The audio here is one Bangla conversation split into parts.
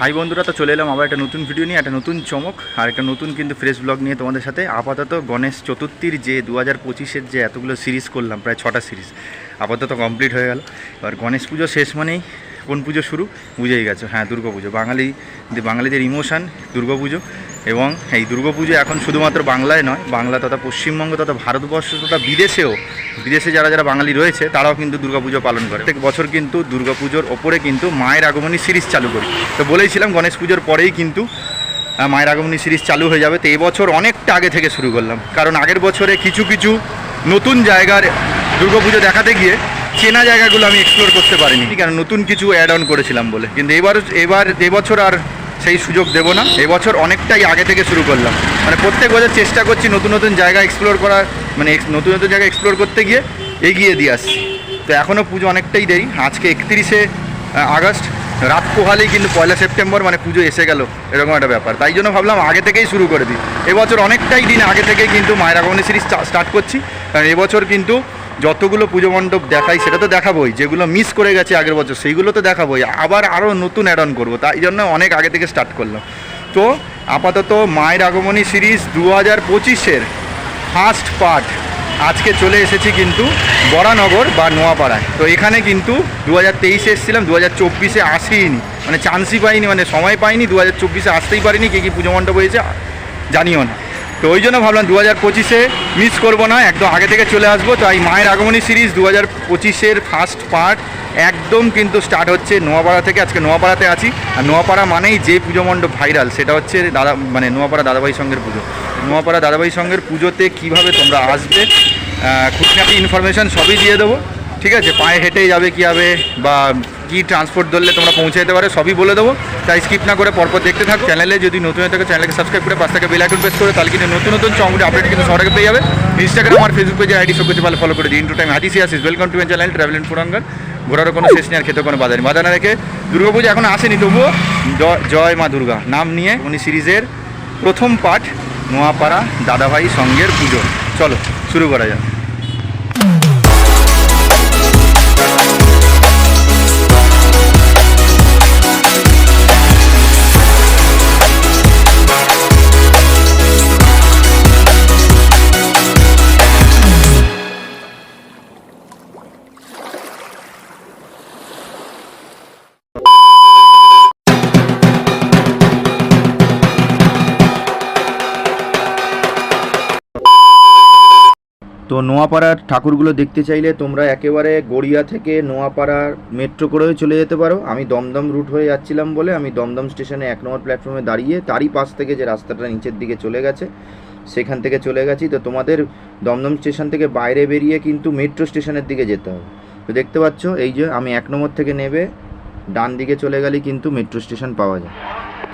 হাই বন্ধুরা, তো চলে এলাম আবার একটা নতুন ভিডিও নিয়ে, একটা নতুন চমক, আর একটা নতুন কিন্তু ফ্রেশ ব্লগ নিয়ে তোমাদের সাথে। আপাতত গণেশ চতুর্থীর যে দু হাজার পঁচিশের যে এতগুলো সিরিজ করলাম, প্রায় ছটা সিরিজ আপাতত কমপ্লিট হয়ে গেল। এবার গণেশ পুজো শেষ মানেই কোন পুজো শুরু? বুঝেই গেছো হ্যাঁ দুর্গা পুজো। বাঙালি, বাঙালিদের ইমোশান দুর্গা পুজো। এবং এই দুর্গাপুজো এখন শুধুমাত্র বাংলায় নয়, বাংলা তথা পশ্চিমবঙ্গ তথা ভারতবর্ষ তথা বিদেশেও, বিদেশে যারা যারা বাঙালি রয়েছে, তারাও কিন্তু দুর্গাপুজো পালন করে। প্রত্যেক বছর কিন্তু দুর্গাপুজোর ওপরে কিন্তু মায়ের আগমনী সিরিজ চালু করি। তো বলেইছিলাম গণেশ পুজোর পরেই কিন্তু মায়ের আগমনী সিরিজ চালু হয়ে যাবে। তো এবছর অনেকটা আগে থেকে শুরু করলাম। কারণ আগের বছরে কিছু কিছু নতুন জায়গার দুর্গাপুজো দেখাতে গিয়ে চেনা জায়গাগুলো আমি এক্সপ্লোর করতে পারিনি। কারণ নতুন কিছু অ্যাড অন করেছিলাম বলে। কিন্তু এবার এবার এবছর আর সেই সুযোগ দেবো না। এবছর অনেকটাই আগে থেকে শুরু করলাম। মানে প্রত্যেক বছর চেষ্টা করছি নতুন নতুন জায়গা এক্সপ্লোর করার মানে নতুন নতুন জায়গা এক্সপ্লোর করতে গিয়ে এগিয়ে দিয়ে আসছি। তো এখনও পুজো অনেকটাই দেরি। আজকে একত্রিশে আগস্ট। রাত পোহালেই কিন্তু পয়লা সেপ্টেম্বর মানে পুজো এসে গেল। এরকম একটা ব্যাপার। তাই জন্য ভাবলাম আগে থেকেই শুরু করে দিই। এবছর অনেকটাই দিন আগে থেকেই কিন্তু মায়ের আগমনী সিরিজ স্টার্ট করছি। কারণ এবছর কিন্তু যতগুলো পুজো মণ্ডপ দেখাই, সেটা তো দেখাবোই। যেগুলো মিস করে গেছে আগের বছর, সেইগুলো তো দেখাবোই। আবার আরও নতুন অ্যাড অন করব। তাই জন্য অনেক আগে থেকে স্টার্ট করলাম। তো, আপাতত মায়ের আগমনী সিরিজ দু হাজার পঁচিশের ফার্স্ট পার্ট আজকে চলে এসেছি কিন্তু বরানগর বা নোয়াপাড়ায়। তো এখানে কিন্তু দু হাজার তেইশে এসেছিলাম দু হাজার চব্বিশে আসিনি মানে চান্সই পাইনি মানে সময় পাইনি দু হাজার চব্বিশে আসতেই পারিনি, কী কী পুজো মণ্ডপ হয়েছে জানিও না। তো ওই জন্য ভাবলাম দু হাজার পঁচিশে মিস করব না, একদম আগে থেকে চলে আসব। তো এই মায়ের আগমনী সিরিজ দু হাজার পঁচিশের ফার্স্ট পার্ট একদম কিন্তু স্টার্ট হচ্ছে নোয়াপাড়া থেকে। আজকে নোয়াপাড়াতে আছি। আর নোয়াপাড়া মানেই যে পুজো মণ্ডপ ভাইরাল সেটা হচ্ছে দাদা মানে নোয়াপাড়া দাদাভাই সঙ্গের পুজো। নোয়াপাড়া দাদাভাই সঙ্গের পুজোতে কীভাবে তোমরা আসবে খুঁটিনাটি ইনফরমেশান সবই দিয়ে দেবো। ঠিক আছে? পায়ে হেঁটে যাবে কী হবে বা কী ট্রান্সপোর্ট ধরলে তোমরা পৌঁছে যেতে পারো, সবই বলে দেবো। তাই স্কিপ না করে পরপর দেখতে থাকো। চ্যানেলে যদি নতুন হয়ে থাকে চ্যানেলকে সাবস্ক্রাইব করে পাশ থেকে বেল আইকন প্রেস করে, তাহলে কিন্তু নতুন নতুন চমকটি আপডেট কিন্তু আগে পেয়ে যাবে। ইনস্টাগ্রাম আর ফেসবুক পেজে আইডি সব কিছু ভালো ফলো করে দিই ইন্টু টাইম হাতিসি আসিস welcome to my channel travel in ফুরাঙ্গার ঘোরারও কোনো শেষ নেই, আর খেতে কোনো বাধা নেই। বাধা না রেখে দুর্গাপুজো এখন আসেনি, তবুও জয় মা দুর্গা। নাম নিয়ে উনি সিরিজের প্রথম পার্ট নোয়াপাড়া দাদাভাই সঙ্গের পুজো। চলো, শুরু করা যাক। তো নোয়াপাড়ার ঠাকুরগুলো দেখতে চাইলে তোমরা একেবারে গড়িয়া থেকে নোয়াপাড়ার মেট্রো করেও চলে যেতে পারো। আমি দমদম রুট হয়ে যাচ্ছিলাম বলে আমি দমদম স্টেশনে এক নম্বর প্ল্যাটফর্মে দাঁড়িয়ে তারই পাশ থেকে যে রাস্তাটা নিচের দিকে চলে গেছে, সেখান থেকে চলে গেছি। তো তোমাদের দমদম স্টেশন থেকে বাইরে বেরিয়ে কিন্তু মেট্রো স্টেশনের দিকে যেতে হবে। তো দেখতে পাচ্ছ, এই যে আমি এক নম্বর থেকে নেবে, ডান দিকে চলে গেলে কিন্তু মেট্রো স্টেশন পাওয়া যায়।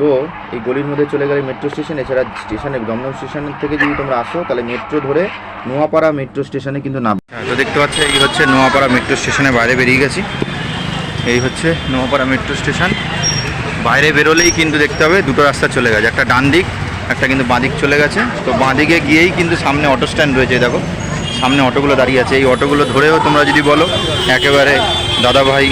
তো এই গলির মধ্যে চলে গেলে মেট্রো স্টেশন এছাড়া স্টেশনে দমদম স্টেশনের থেকে যদি তোমরা আসো, তাহলে মেট্রো ধরে নোয়াপাড়া মেট্রো স্টেশনে কিন্তু নাম। তো দেখতে পাচ্ছ, এই হচ্ছে নোয়াপাড়া মেট্রো স্টেশনে বাইরে বেরিয়ে গেছি। এই হচ্ছে নোয়াপাড়া মেট্রো স্টেশন বাইরে বেরোলেই কিন্তু দেখতে হবে দুটো রাস্তা চলে গেছে, একটা ডান দিক, একটা কিন্তু বাঁ দিক চলে গেছে। তো বাঁ দিকে গিয়েই কিন্তু সামনে অটো স্ট্যান্ড রয়েছে দেখো। সামনে অটোগুলো দাঁড়িয়ে আছে, এই অটোগুলো ধরেও তোমরা যদি বলো, একেবারে দাদাভাই,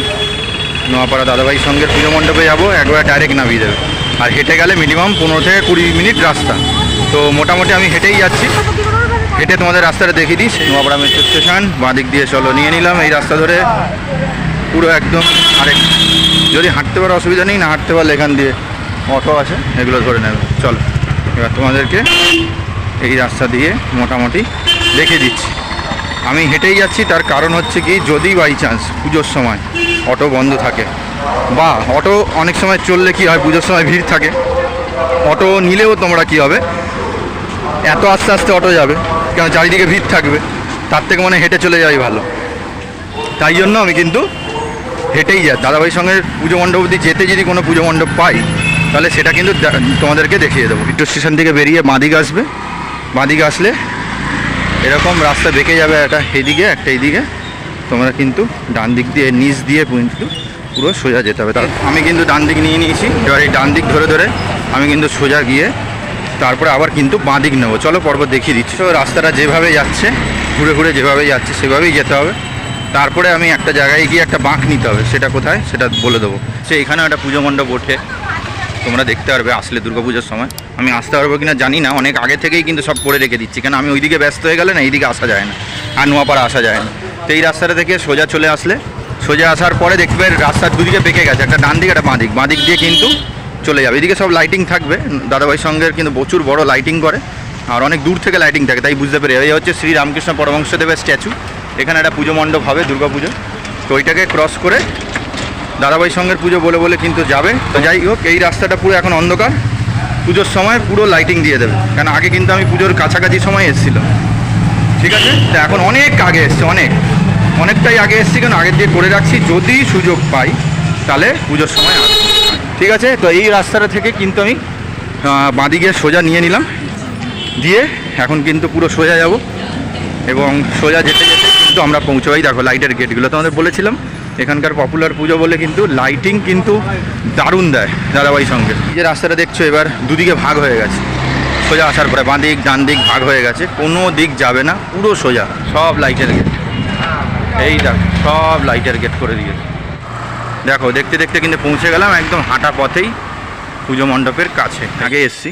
নোয়াপাড়া দাদাভাই সঙ্গে পুজো মণ্ডপে যাব, একবার ডাইরেক্ট নামিয়ে দেবে। আর হেঁটে গেলে মিনিমাম পনেরো থেকে কুড়ি মিনিট রাস্তা। তো মোটামুটি আমি হেঁটেই যাচ্ছি। হেঁটে তোমাদের রাস্তাটা দেখিয়ে দিস নোয়াপাড়া মেট্রো স্টেশন বাঁ দিক দিয়ে চলো, নিয়ে নিলাম এই রাস্তা ধরে। পুরো একদম আরেক যদি হাঁটতে পারো অসুবিধা নেই, না হাঁটতে পারলে এখান দিয়ে অটো আছে, এগুলো ধরে নেবে। চলো, এবার তোমাদেরকে এই রাস্তা দিয়ে মোটামুটি দেখিয়ে দিচ্ছি। আমি হেঁটেই যাচ্ছি, তার কারণ হচ্ছে কি, যদি বাই চান্স পুজোর সময় অটো বন্ধ থাকে বা অটো অনেক সময় চললে কি হয়, পুজোর সময় ভিড় থাকে। অটো নিলেও তোমরা কি হবে? এত আস্তে আস্তে অটো যাবে, কেন চারিদিকে ভিড় থাকবে, তার থেকে মানে হেঁটে চলে যাওয়াই ভালো। তাই জন্য আমি কিন্তু হেঁটেই যাই দাদাভাই সঙ্গে পুজো মণ্ডপ অবধি যেতে যদি কোনো পুজো মণ্ডপ পাই, তাহলে সেটা কিন্তু তোমাদেরকে দেখিয়ে দেবো। মেট্রো স্টেশন থেকে বেরিয়ে বাঁদিকে আসবে বাঁদিকে আসলে এরকম রাস্তা বেঁকে যাবে একটা, এদিকে একটা, এদিকে। তোমরা কিন্তু ডান দিক দিয়ে, নিচ দিয়ে কিন্তু পুরো সোজা যেতে হবে। তার আমি কিন্তু ডান দিক নিয়ে নিয়েছি। এবার এই ডান দিক ধরে ধরে আমি কিন্তু সোজা গিয়ে তারপরে আবার কিন্তু বাঁ দিক নেব। চলো পর্বত দেখিয়ে দিচ্ছি। তো রাস্তাটা যেভাবে যাচ্ছে, ঘুরে ঘুরে যেভাবে যাচ্ছে, সেভাবেই যেতে হবে। তারপরে আমি একটা জায়গায় গিয়ে একটা বাঁক নিতে হবে। সেটা কোথায়? সেটা বলে দেবো। সে এখানেও একটা পুজো মণ্ডপ ওঠে। তোমরা দেখতে পারবে আসলে দুর্গাপুজোর সময়। আমি আসতে পারব কিনা জানি না। অনেক আগে থেকেই কিন্তু সব করে রেখে দিচ্ছি। কেন? আমি ওইদিকে ব্যস্ত হয়ে গেলে না, এইদিকে আসা যায় না। আর নোয়াপাড়া আসা যায় না। তো এই রাস্তাটা থেকে সোজা চলে আসলে সোজা আসার পরে দেখবে রাস্তার দুদিকে বেঁকে গেছে। একটা ডান দিক, একটা বাঁ দিক। বাঁ দিক দিয়ে কিন্তু চলে যাবে। এদিকে সব লাইটিং থাকবে। দাদাভাই সঙ্গে কিন্তু প্রচুর বড় লাইটিং করে। আর অনেক দূর থেকে লাইটিং থাকে, তাই বুঝতে পেরে এই হচ্ছে শ্রী রামকৃষ্ণ পরমংশদেবের স্ট্যাচু এখানে একটা পুজো মণ্ডপ হবে, দুর্গা পুজো। তো ওইটাকে ক্রস করে দাদাভাই সঙ্গের পুজো বলে বলে কিন্তু যাবে। তো যাই হোক, এই রাস্তাটা পুরো এখন অন্ধকার। পুজোর সময় পুরো লাইটিং দিয়ে দেবে। কারণ আগে কিন্তু আমি পুজোর কাছাকাছি সময় এসেছিলাম। ঠিক আছে? তো এখন অনেক আগে এসছে, অনেক। অনেকটাই আগে এসছি কেন আগের দিয়ে করে রাখছি। যদি সুযোগ পাই, তাহলে পুজোর সময় আসব। ঠিক আছে? তো এই রাস্তাটা থেকে কিন্তু আমি বাঁদিকে সোজা নিয়ে নিলাম। দিয়ে এখন কিন্তু পুরো সোজা যাব। এবং সোজা যেতে যেতে কিন্তু আমরা পৌঁছাই। দেখো লাইটের গেটগুলো তোমাদের বলেছিলাম। এখানকার পপুলার পুজো বলে কিন্তু লাইটিং কিন্তু দারুণ দেয় দাদাবাই সঙ্গে। এই যে রাস্তাটা দেখছ, এবার দুদিকে ভাগ হয়ে গেছে। সোজা আসার পরে বাঁ দিক ডান দিক ভাগ হয়ে গেছে। কোনো দিক যাবে না, পুরো সোজা, সব লাইটের গেট এই দেখ, সব লাইটের গেট করে দিয়েছে। দেখো, দেখতে দেখতে কিন্তু পৌঁছে গেলাম একদম হাঁটা পথেই পুজো মণ্ডপের কাছে। আগে এসছি,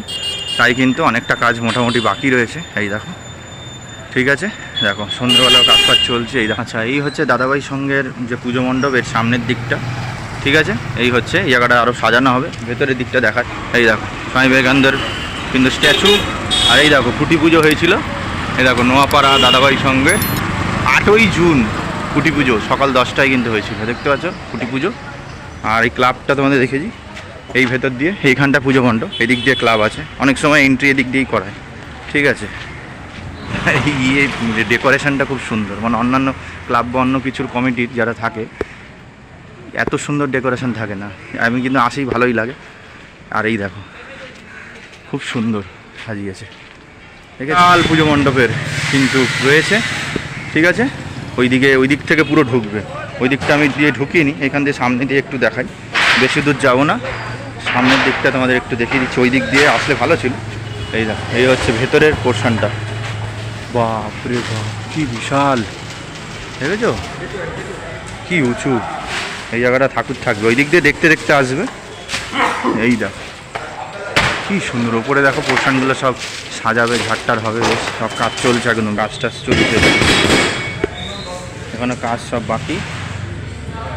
তাই কিন্তু অনেকটা কাজ মোটামুটি বাকি রয়েছে। এই দেখো, ঠিক আছে? দেখো, সন্ধ্যাবেলাও কাজ ফাজ চলছে। এই আচ্ছা এই হচ্ছে দাদাভাই সঙ্গের যে পুজো মণ্ডপের সামনের দিকটা, ঠিক আছে? এই হচ্ছে জায়গাটা আরও সাজানো হবে, ভেতরের দিকটা দেখা এই দেখো, স্বামী বিবেকানন্দের কিন্তু স্ট্যাচু আর এই দেখো খুঁটি পুজো হয়েছিল। এই দেখো, নোয়াপাড়া দাদাভাই সঙ্গে, আটই জুন। খুঁটি পুজো, সকাল দশটায় কিন্তু হয়েছিল, দেখতে পাচ্ছ? খুঁটি পুজো। আর এই ক্লাবটা তোমাদের দেখেছি, এই ভেতর দিয়ে, এইখানটা পুজো মণ্ডপ, এদিক দিয়ে ক্লাব আছে। অনেক সময় এন্ট্রি এদিক দিয়েই করায়, ঠিক আছে? ইয়ে ডেকোরেশনটা খুব সুন্দর মানে অন্যান্য ক্লাব বা অন্য কিছুর কমিটির যারা থাকে, এত সুন্দর ডেকোরেশন থাকে না। আমি কিন্তু আসি ভালোই লাগে। আর এই দেখো, খুব সুন্দর সাজিয়েছে। ঠিক আছে? পুজো মণ্ডপের কিন্তু রয়েছে, ঠিক আছে? ওই দিকে ওই দিক থেকে পুরো ঢুকবে। ওই দিকটা আমি দিয়ে ঢুকিয়ে নিই এখান দিয়ে সামনে দিয়ে একটু দেখাই। বেশি দূর যাব না। সামনের দিকটা তোমাদের একটু দেখিয়ে দিচ্ছি। ওই দিক দিয়ে আসলে ভালো ছিল। এই দেখো, এই হচ্ছে ভেতরের পোর্শনটা বাপরে বাপ, কি বিশাল। দেখেছ? কি উঁচু। এই জায়গাটা ঠাকুর থাকবে। ওই দিক দিয়ে দেখতে দেখতে আসবে। এই দেখো, কি সুন্দর। ওপরে দেখো পোর্শনগুলো সব সাজাবে ঝাড়টার হবে সব কাজ চলছে একদম গাছ টাছ চলছে। এখনও কাজ সব বাকি।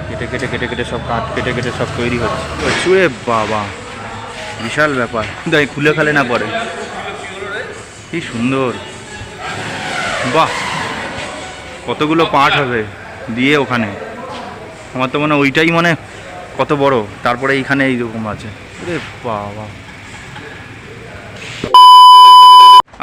কেটে কেটে কেটে কেটে সব কাঠ কেটে কেটে সব তৈরি হচ্ছে। চুয়ে বাবা, বিশাল ব্যাপার। তাই খুলে খালে না পরে। কি সুন্দর। বাহ, কতগুলো পার্ট হবে দিয়ে ওখানে। আমার তো মনে ওইটাই মানে কত বড়, তারপরে এইখানে এইরকম আছে। বাবা।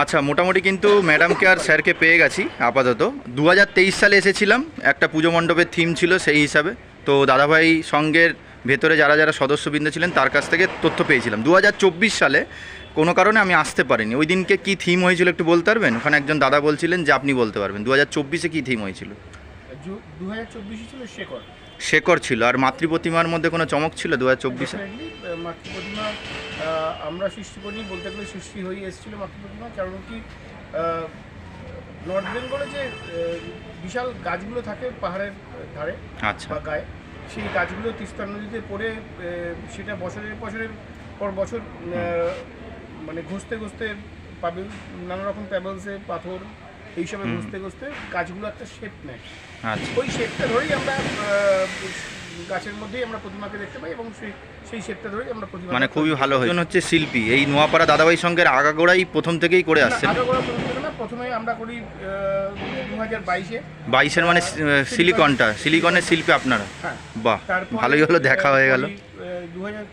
আচ্ছা মোটামুটি কিন্তু ম্যাডামকে আর স্যারকে পেয়ে গেছি আপাতত। দু হাজার তেইশ সালে এসেছিলাম একটা পুজো মণ্ডপের থিম ছিল সেই হিসাবে। তো দাদাভাই সঙ্গের ভেতরে যারা যারা সদস্যবৃন্দ ছিলেন তার কাছ থেকে তথ্য পেয়েছিলাম। দু হাজার চব্বিশ সালে কোনো কারণে আমি আসতে পারিনি। ওই দিনকে কী থিম হয়েছিল একটু বলতে পারবেন? ওখানে একজন দাদা বলছিলেন যে আপনি বলতে পারবেন। দু হাজার চব্বিশে কী থিম হয়েছিল? দু হাজার ছিল শেকড় শেকর ছিল। আর মাতৃ প্রতিমার মধ্যে কোনো চমক ছিল দু হাজার চব্বিশে মাতৃ প্রতিমা আমরা সৃষ্টি করি বলতে গেলে সৃষ্টি হয়ে এসেছিল মাতৃ প্রতিমা কারণ কি নর্থ বেঙ্গলে যে বিশাল গাছগুলো থাকে পাহাড়ের ধারে আচ্ছা। বা গায়ে সেই গাছগুলো তিস্তা নদীতে পড়ে সেটা বছরের বছরের পর বছর মানে ঘষতে ঘষতে পাবেল নানা রকম প্যাবেলসে পাথর এইসবে। ঘষতে ঘষতে গাছগুলো একটা শেপ নেয়। আচ্ছা। ওই শেপটা ধরেই আমরা গাছের মধ্যেই আমরা প্রতিমাকে দেখতে পাই এবং সেই সেই শেপটা ধরেই আমরা প্রতিমা মানে খুবই ভালো একজন হচ্ছে শিল্পী। এই নোয়াপাড়া দাদাভাই সঙ্গের আগাগোড়াই প্রথম থেকেই করে আসছেন। না প্রথমে আমরা করি দু হাজার বাইশে। বাইশের মানে সিলিকনটা। সিলিকনের শিল্পী আপনারা? হ্যাঁ। বাহ ভালোই হলো দেখা হয়ে গেল। দু হাজার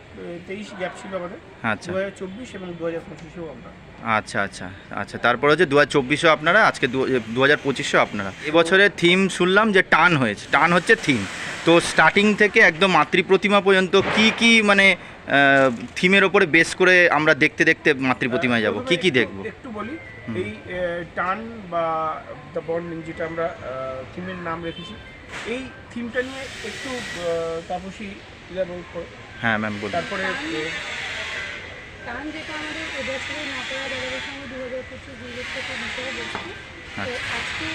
তেইশ গ্যাপ ছিল আমাদের। আচ্ছা। দু হাজার চব্বিশ এবং দু হাজার পঁচিশেও আমরা। আচ্ছা আচ্ছা আচ্ছা। তারপর হচ্ছে দু হাজার চব্বিশও আপনারা আজকে দু হাজার পঁচিশও আপনারা। এবছরে থিম শুনলাম যে টান হয়েছে। টান হচ্ছে থিম তো স্টার্টিং থেকে একদম মাতৃ প্রতিমা পর্যন্ত কি কি মানে থিমের ওপরে বেস করে আমরা দেখতে দেখতে মাতৃ প্রতিমায় যাব? কি কি দেখব? একটু বলি এই টান বা দ্য বন্ডিং যেটা আমরা থিমের নাম রেখেছি এই থিমটা নিয়ে একটু তাপসী হ্যাঁ ম্যাম বলুন। তারপরে টান যেটা আমাদের এবছরে নকরা দাদাদের সঙ্গে দু হাজার পঁচিশ দুর্গের থেকে বিষয়ে বলছি তো আচ্ছা। আজকে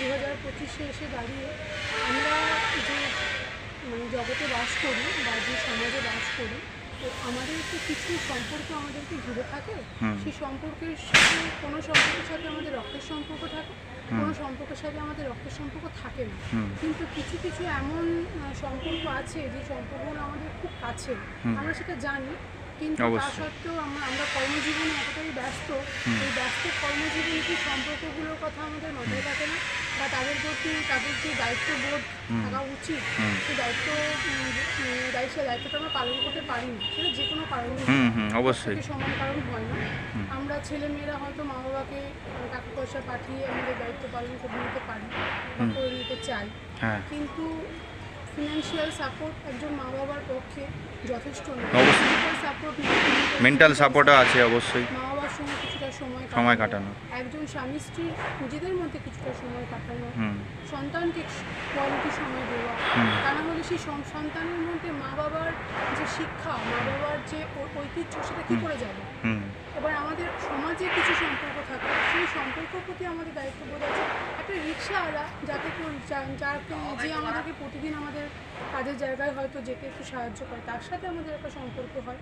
দু হাজার পঁচিশে এসে দাঁড়িয়ে আমরা যে মানে জগতে বাস করি বা যে সমাজে বাস করি তো আমাদের তো কিছু সম্পর্ক আমাদেরকে ঘিরে থাকে। সেই সম্পর্কের সাথে কোনো সম্পর্কের সাথে আমাদের রক্তের সম্পর্ক থাকে কোনো সম্পর্কের সাথে আমাদের রক্তের সম্পর্ক থাকে না। কিন্তু কিছু কিছু এমন সম্পর্ক আছে যে সম্পর্কগুলো আমাদের খুব কাছে। আমরা সেটা জানি কিন্তু তা সত্ত্বেও আমরা আমরা কর্মজীবনে এতটাই ব্যস্ত এই ব্যস্ত কর্মজীবনে কি সম্পর্কগুলোর কথা আমাদের মাথায় থাকে না? বা তাদের প্রতি তাদের যে দায়িত্ববোধ থাকা উচিত সেই দায়িত্ব দায়িত্বটা আমরা পালন করতে পারি না। সেটা যে কোনো কারণে অবশ্যই। সমান কারণ হয় না। আমরা ছেলে মেয়েরা হয়তো মা বাবাকে টাকা পয়সা পাঠিয়ে আমাদের দায়িত্ব পালন করে নিতে পারি বা করে নিতে চাই। হ্যাঁ। কিন্তু ফিনান্সিয়াল সাপোর্ট একজন মা বাবার পক্ষে যথেষ্ট মেন্টাল সাপোর্টও আছে অবশ্যই। সময় কাটানো। একজন স্বামী স্ত্রীর নিজেদের মধ্যে কিছুটা সময় কাটানো। সন্তানকে কোয়ালিটি সময় দেওয়া। হুম। তা হলে সেই সন্তানের মধ্যে মা বাবার যে শিক্ষা মা বাবার যে ঐতিহ্য সেটা কী করে যাবে? এবার আমাদের সমাজে কিছু সম্পর্ক থাকে। সেই সম্পর্কের প্রতি আমাদের দায়িত্ববোধ আছে। একটা রিক্সাওয়ালা যাকে কোন- যা- যাকে যে আমাদেরকে প্রতিদিন আমাদের কাজের জায়গায় হয়তো যেতে একটু সাহায্য করে তার সাথে আমাদের একটা সম্পর্ক হয়।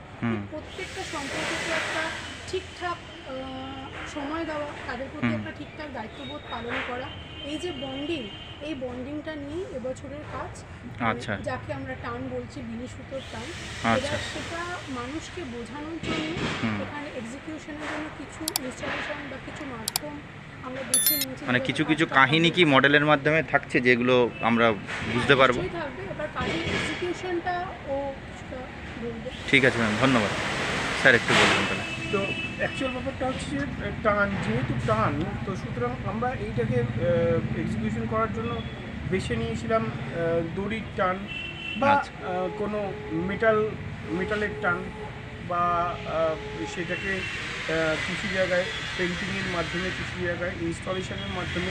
প্রত্যেকটা সম্পর্ককে একটা ঠিকঠাক সময় দেওয়া তাদের প্রতি একটা ঠিকঠাক দায়িত্ববোধ পালন করা। এই যে বন্ডিং এই বন্ডিংটা নিয়ে এবছরের কাজ আচ্ছা। যাকে আমরা টান বলছি বিনি সুতোর টান আচ্ছা। সেটা মানুষকে বোঝানোর জন্য এখানে এক্সিকিউশনের জন্য কিছু ইনস্টলেশন বা কিছু মাধ্যম আমরা বেছে নিয়েছি। মানে কিছু কিছু কাহিনী কি মডেলের মাধ্যমে থাকছে যেগুলো আমরা বুঝতে পারব? থাকবে। এবার কাহিনী এক্সিকিউশনটা ঠিক আছে ম্যাম ধন্যবাদ। স্যার একটু বলবেন তাহলে। তো অ্যাকচুয়াল ব্যাপারটা হচ্ছে টান যেহেতু টান তো সুতরাং আমরা এইটাকে এক্সিকিউশন করার জন্য বেছে নিয়েছিলাম দড়ির টান বা আচ্ছা। কোনো মেটাল মেটালের টান বা সেটাকে কিছু জায়গায় পেন্টিংয়ের মাধ্যমে কিছু জায়গায় ইনস্টলেশনের মাধ্যমে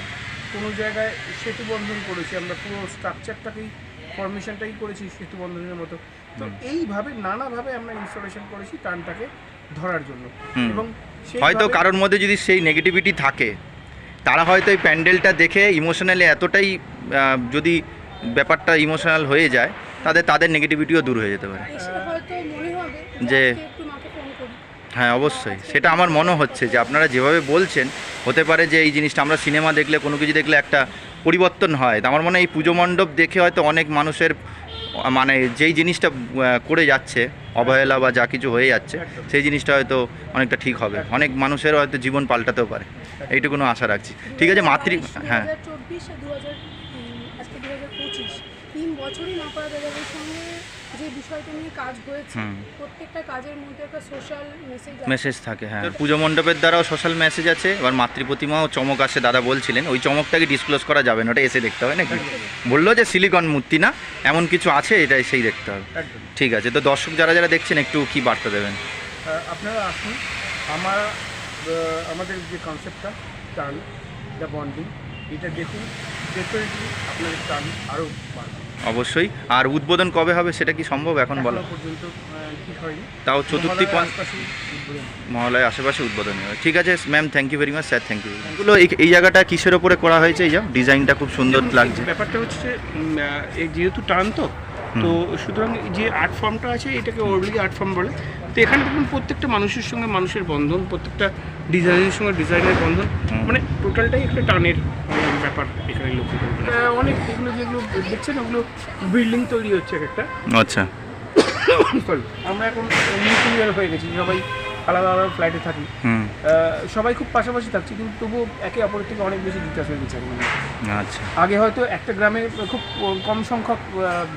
কোনো জায়গায় সেতু বন্ধন করেছি। আমরা পুরো স্ট্রাকচারটাকেই ফরমেশনটাই করেছি সেতু বন্ধনের মতো। তো এইভাবে নানাভাবে আমরা ইনস্টলেশন করেছি টানটাকে ধরার জন্য। এবং হয়তো কারোর মধ্যে যদি সেই নেগেটিভিটি থাকে তারা হয়তো এই প্যান্ডেলটা দেখে ইমোশনালি এতটাই যদি ব্যাপারটা ইমোশনাল হয়ে যায় তাদের তাদের নেগেটিভিটিও দূর হয়ে যেতে পারে। এসে হয়তো মনে হবে যে- হ্যাঁ অবশ্যই। সেটা আমার মনে হচ্ছে যে আপনারা যেভাবে বলছেন হতে পারে যে এই জিনিসটা আমরা সিনেমা দেখলে কোনো কিছু দেখলে একটা পরিবর্তন হয়। তো আমার মনে হয় এই পুজো মণ্ডপ দেখে হয়তো অনেক মানুষের মানে যেই জিনিসটা করে যাচ্ছে, অবহেলা বা যা কিছু হয়ে যাচ্ছে, সেই জিনিসটা হয়তো অনেকটা ঠিক হবে। অনেক মানুষের হয়তো জীবন পাল্টাতেও পারে। এইটুকুনো আশা রাখছি। ঠিক আছে, মাতৃ হ্যাঁ। বছরই যে বিষয়টা নিয়ে কাজ হয়েছে। প্রত্যেকটা কাজের মধ্যে একটা সোশ্যাল মেসেজ মেসেজ থাকে হ্যাঁ। পুজো মণ্ডপের দ্বারাও সোশ্যাল মেসেজ আছে। এবার মাতৃপ্রতিমাও চমক আসে দাদা বলছিলেন ওই চমকটাকে ডিসক্লোজ করা যাবে না? ওটা এসে দেখতে হবে নাকি? বলল যে সিলিকন মূর্তি না এমন কিছু আছে এটাই সেই দেখতে হবে। ঠিক আছে তো দর্শক যারা যারা দেখছেন একটু কি বার্তা দেবেন? আপনারা আসুন আমার আমাদের যে কনসেপ্টটা টান দ্য বন্ডিং এটা দেখুন ডেফিনেটলি আপনাদের টান আরও বাড়বে। অবশ্যই। আর উদ্বোধন কবে হবে সেটা কি সম্ভব? এখন বলো। তাও চতুর্থী। মহালয় আশেপাশে উদ্বোধন। হবে। ঠিক আছে ma'am thank you very much sir thank you এগুলো এই- জায়গাটা কিসের ওপরে করা হয়েছে? এই যা ডিজাইনটা খুব সুন্দর লাগছে। ব্যাপারটা হচ্ছে যেহেতু টান তো তো সুতরাং যে আর্ট ফর্মটা আছে এটাকে ওরলি আর্ট ফর্ম বলে। তো এখানে দেখুন প্রত্যেকটা মানুষের সঙ্গে মানুষের বন্ধন প্রত্যেকটা ডিজাইনের সঙ্গে ডিজাইনের বন্ধন মানে টোটালটাই একটা টানের ব্যাপার এখানে লক্ষ্য করবেন অনেক এগুলো যেগুলো দেখছেন ওগুলো বিল্ডিং তৈরি হচ্ছে একটা। আচ্ছা। সরি আমরা এখন নিউক্লিয়ার হয়ে গেছি সবাই আলাদা আলাদা ফ্ল্যাটে থাকি। সবাই খুব পাশাপাশি থাকছি কিন্তু তবুও একে অপরের থেকে অনেক বেশি ডিটাচ হয়ে গেছে। আচ্ছা। আগে হয়তো একটা গ্রামে খুব কম সংখ্যক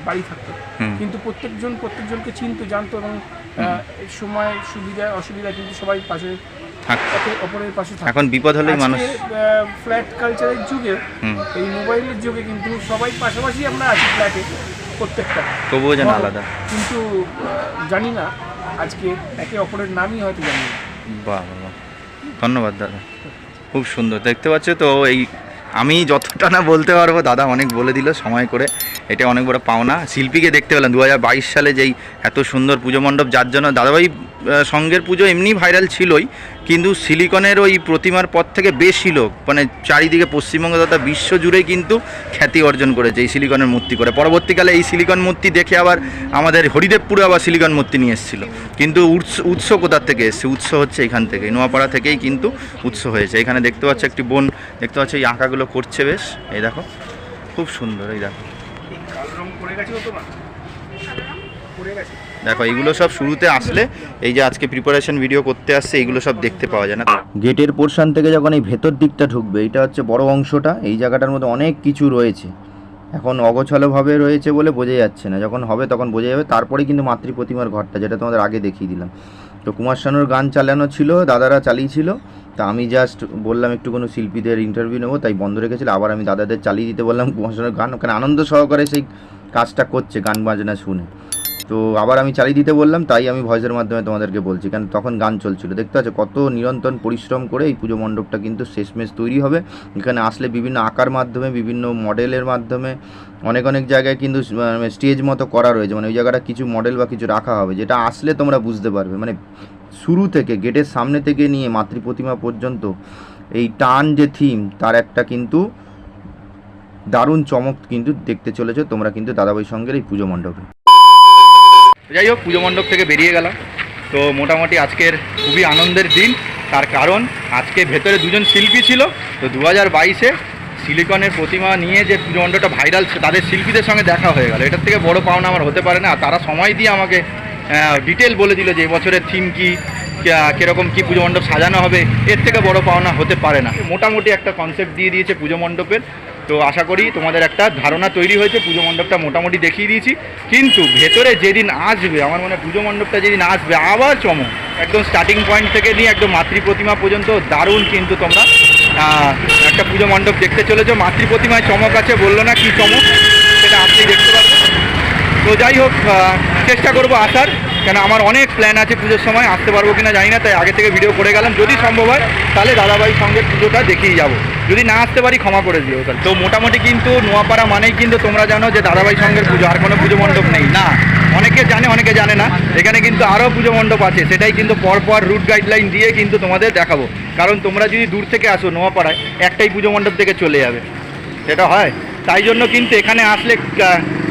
বাড়ি থাকতো। কিন্তু প্রত্যেকজন প্রত্যেকজনকে চিনতো জানতো এবং সময় সুবিধা অসুবিধা কিন্তু সবাই পাশে থাক। অপরের পাশে থাকতো এখন বিপদ হলেই মানুষ ফ্ল্যাট কালচারের যুগে। এই মোবাইলের যুগে কিন্তু সবাই পাশাপাশি আমরা আছি ফ্ল্যাটে প্রত্যেকটা। তবুও যেন আলাদা। কিন্তু জানি না আজকে একে অপরের নামই হয়তো জানি না। বাহ বাহ। ধন্যবাদ দাদা। খুব সুন্দর। দেখতে পাচ্ছ তো এই আমি যতটা না বলতে পারব দাদা অনেক বলে দিল সময় করে। এটা অনেক বড় পাওনা। শিল্পীকে দেখতে পেলাম। দু হাজার বাইশ সালে যেই এত সুন্দর পুজো মণ্ডপ, যার জন্য দাদাভাই সঙ্গের পুজো এমনি ভাইরাল ছিলই, কিন্তু সিলিকনের ওই প্রতিমার পর থেকে বেশি লোক মানে চারিদিকে পশ্চিমবঙ্গ তথা বিশ্ব জুড়েই কিন্তু খ্যাতি অর্জন করেছে এই সিলিকনের মূর্তি করে। পরবর্তীকালে এই সিলিকন মূর্তি দেখে আবার আমাদের হরিদেবপুরে আবার সিলিকন মূর্তি নিয়ে এসেছিল। কিন্তু উৎস উৎস কোথার থেকে এসছে? উৎস হচ্ছে এখান থেকে। নোয়াপাড়া থেকেই কিন্তু উৎস হয়েছে। এখানে দেখতে পাচ্ছ একটি বোন, দেখতে পাচ্ছ এই আঁকাগুলো করছে বেশ। এই দেখো, খুব সুন্দর, এই দেখো। দেখো এইগুলো সব শুরুতে আসলে এই যে আজকে প্রিপারেশন ভিডিও করতে আসছে এইগুলো সব দেখতে পাওয়া যায় না। গেটের পোর্শন থেকে যখন এই ভেতর দিকটা ঢুকবে এইটা হচ্ছে বড় অংশটা, এই জায়গাটার মধ্যে অনেক কিছু রয়েছে। এখন অগোছালোভাবে রয়েছে বলে বোঝা যাচ্ছে না। যখন হবে তখন বোঝা যাবে, তারপরে কিন্তু মাতৃ প্রতিমার ঘরটা, যেটা তোমাদের আগে দেখিয়ে দিলাম। তো কুমার শানুর গান চালানো ছিল, দাদারা চালিয়েছিল। তা আমি জাস্ট বললাম একটু কোনো শিল্পীদের ইন্টারভিউ নেব, তাই বন্ধ রেখেছিল আবার আমি দাদাদের চালিয়ে দিতে বললাম কুমার গান। ওখানে আনন্দ সহকারে সেই কাজটা করছে, গান বাজনা শুনে। তো আবার আমি চালিয়ে দিতে বললাম, তাই আমি ভয়েসের মাধ্যমে তোমাদেরকে বলছি। কারণ তখন গান চলছিল। দেখতে পাচ্ছ, কত নিরন্তর পরিশ্রম করে এই পুজো মণ্ডপটা কিন্তু শেষমেশ তৈরি হবে। এখানে আসলে বিভিন্ন আকার মাধ্যমে, বিভিন্ন মডেলের মাধ্যমে, অনেক অনেক জায়গায় কিন্তু স্টেজ মতো করা রয়েছে। মানে ওই জায়গাটা কিছু মডেল বা কিছু রাখা হবে, যেটা আসলে তোমরা বুঝতে পারবে। মানে শুরু থেকে, গেটের সামনে থেকে নিয়ে মাতৃ প্রতিমা পর্যন্ত, এই টান যে থিম তার একটা কিন্তু দারুণ চমক কিন্তু দেখতে চলেছে। তোমরা কিন্তু দাদাবাই সঙ্গের এই পুজো মণ্ডপে। যাই হোক, পুজো মণ্ডপ থেকে বেরিয়ে গেলাম। তো মোটামুটি আজকের খুবই আনন্দের দিন। তার কারণ, আজকে ভেতরে দুজন শিল্পী ছিল। তো দু হাজার বাইশে সিলিকনের প্রতিমা নিয়ে যে পুজো মণ্ডপটা ভাইরাল তাদের শিল্পীদের সঙ্গে দেখা হয়ে গেল। এটার থেকে বড় পাওনা আমার হতে পারে না। আর তারা সময় দিয়ে আমাকে ডিটেল বলে দিল যে এবছরের থিম কি, কে- কী পুজো মণ্ডপ সাজানো হবে, এর থেকে বড় পাওনা হতে পারে না। মোটামুটি একটা কনসেপ্ট দিয়ে দিয়েছে পুজো মণ্ডপের। তো আশা করি তোমাদের একটা ধারণা তৈরি হয়েছে, পুজো মণ্ডপটা মোটামুটি দেখিয়ে দিয়েছি। কিন্তু ভেতরে যেদিন আসবে, আমার মনে হয় পুজো মণ্ডপটা যেদিন আসবে, আবার চমক। একদম স্টার্টিং পয়েন্ট থেকে নিয়ে একদম মাতৃ প্রতিমা পর্যন্ত, দারুণ কিন্তু তোমরা একটা পুজো মণ্ডপ দেখতে চলেছো। মাতৃ প্রতিমায় চমক আছে, বলল না কি চমক, সেটা আপনি দেখতে পারবে তো যাই হোক চেষ্টা করব আসার। কেন, আমার অনেক প্ল্যান আছে পুজোর সময়, আসতে পারব কিনা জানি না, তাই আগে থেকে ভিডিও করে গেলাম। যদি সম্ভব হয়, তাহলে দাদাবাই সঙ্গে পুজোটা দেখিয়ে যাব। যদি না আসতে পারি, ক্ষমা করে দিও তাহলে। তো মোটামুটি কিন্তু নোয়াপাড়া মানেই কিন্তু তোমরা জানো যে দাদাবাই সঙ্গে পুজো, আর কোনো পুজো মণ্ডপ নেই। না, অনেকে জানে অনেকে জানে না। এখানে কিন্তু আরও পুজো মণ্ডপ আছে। সেটাই কিন্তু পরপর রুট গাইডলাইন দিয়ে কিন্তু তোমাদের দেখাবো। কারণ তোমরা যদি দূর থেকে আসো নোয়াপাড়ায়, একটাই পুজো মণ্ডপ থেকে চলে যাবে। সেটা হয়? তাই জন্য কিন্তু এখানে আসলে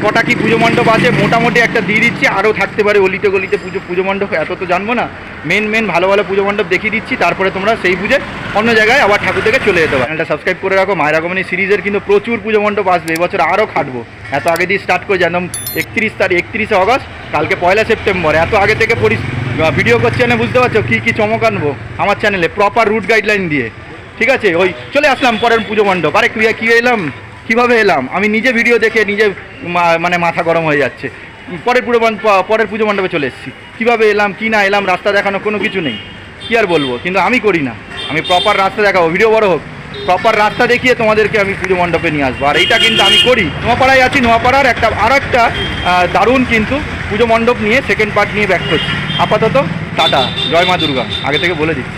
কটা কি পুজো মণ্ডপ আছে? মোটামুটি একটা দিয়ে দিচ্ছি, আরও থাকতে পারে অলিতে গলিতে পুজো পুজো মণ্ডপ, এত তো জানব না। মেন মেন ভালো ভালো পুজো মণ্ডপ দেখিয়ে দিচ্ছি, তারপরে তোমরা সেই পুজো অন্য জায়গায় আবার ঠাকুর থেকে চলে যেতে পারো। চ্যানেলটা সাবস্ক্রাইব করে রাখো, মায়ের আগমনী সিরিজের কিন্তু প্রচুর পুজো মণ্ডপ আসবে, এবছর আরও খাটবো। এত আগে দিয়ে স্টার্ট করে যেন একত্রিশ তারিখ, একত্রিশে অগস্ট, কালকে পয়লা সেপ্টেম্বর। এত আগে থেকে পরি ভিডিও করছি না বুঝতে পারছ কী কী চমক আনব আমার চ্যানেলে প্রপার রুট গাইডলাইন দিয়ে। ঠিক আছে, ওই, চলে আসলাম পরের পুজো মণ্ডপ। আরে ক্রিয়া কী এলাম? কীভাবে এলাম? আমি নিজে ভিডিও দেখে নিজে মানে মাথা গরম হয়ে যাচ্ছে। পরের পুরো পরের পুজো মণ্ডপে চলে এসেছি। কীভাবে এলাম, কি না এলাম, রাস্তা দেখানো কোনো কিছু নেই। কি আর বলব? কিন্তু আমি করি না। আমি প্রপার রাস্তা দেখাবো। ভিডিও বড় হোক। প্রপার রাস্তা দেখিয়ে তোমাদেরকে আমি পুজো মণ্ডপে নিয়ে আসব। আর এইটা কিন্তু আমি করি। নোয়াপাড়ায় আছি, নোয়াপাড়ার একটা আর একটা দারুণ কিন্তু পুজো মণ্ডপ নিয়ে সেকেন্ড পার্ট নিয়ে ব্যাক করছি। আপাতত টাটা। জয় মা দুর্গা। আগে থেকে বলে দিচ্ছি।